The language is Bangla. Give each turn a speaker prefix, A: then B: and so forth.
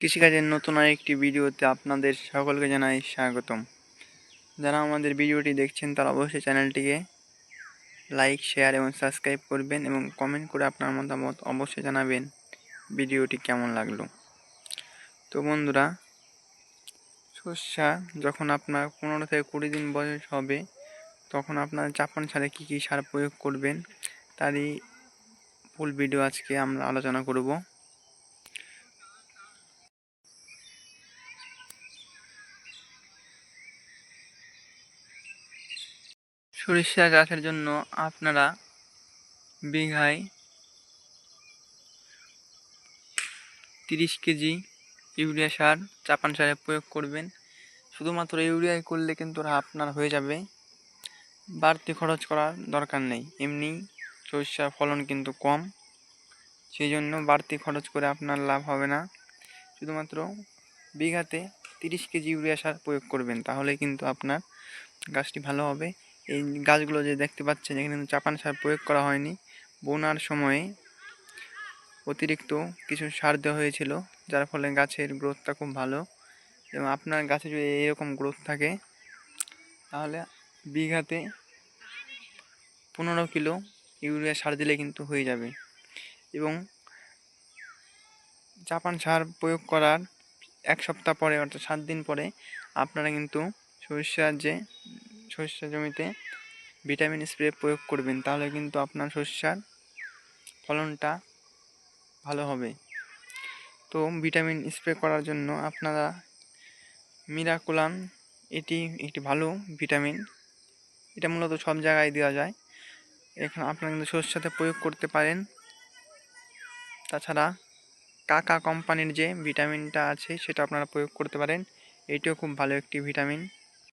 A: কৃষিকাজের নতুন আরেকটি ভিডিওতে আপনাদের সকলকে জানাই স্বাগতম। যারা আমাদের ভিডিওটি দেখছেন, তারা অবশ্যই চ্যানেলটিকে লাইক, শেয়ার এবং সাবস্ক্রাইব করবেন এবং কমেন্ট করে আপনার মতামত অবশ্যই জানাবেন ভিডিওটি কেমন লাগল। তো বন্ধুরা শস্যা যখন আপনার পনেরো থেকে কুড়ি দিন বয়স হবে, তখন আপনার চাপান সারে কী কী সার প্রয়োগ করবেন, তারই ফুল ভিডিও আজকে আমরা আলোচনা করব। সরিষা চাষের জন্য আপনারা বিঘায় তিরিশ কেজি ইউরিয়া সার, চাপান সারে প্রয়োগ করবেন। শুধুমাত্র ইউরিয়াই করলে কিন্তু আপনার হয়ে যাবে। বাড়তি খরচ করার দরকার নেই। এমনি সরিষার ফলন কিন্তু কম। সেই জন্য বাড়তি খরচ করে আপনার লাভ হবে না। শুধুমাত্র বিঘাতে তিরিশ কেজি ইউরিয়া সার প্রয়োগ করবেন, তাহলে কিন্তু আপনার গাছটি ভালো হবে। এই গাছগুলো যে দেখতে পাচ্ছেন, এখানে চাপান সার প্রয়োগ করা হয়নি। বোনার সময়ে অতিরিক্ত কিছু সার দেওয়া হয়েছিল, যার ফলে গাছের গ্রোথটা খুব ভালো এবং আপনার গাছে যদি এরকম গ্রোথ থাকে, তাহলে বিঘাতে পনেরো কিলো ইউরিয়া সার দিলে কিন্তু হয়ে যাবে। এবং চাপান সার প্রয়োগ করার এক সপ্তাহ পরে অর্থাৎ সাত দিন পরে আপনারা কিন্তু সরিষার যে সরিষা জমিতে ভিটামিন স্প্রে প্রয়োগ করবেন, তাহলে কিন্তু আপনার সরিষার ফলনটা ভালো হবে। তো ভিটামিন স্প্রে করার জন্য আপনারা মিরাকুলাম এটি একটি ভালো ভিটামিন। এটা মূলত সব জায়গায় দেওয়া যায়। এখানে আপনারা কিন্তু সরষাতে প্রয়োগ করতে পারেন। তাছাড়া কাকা কোম্পানির যে ভিটামিনটা আছে, সেটা আপনারা প্রয়োগ করতে পারেন। এটিও খুব ভালো একটি ভিটামিন।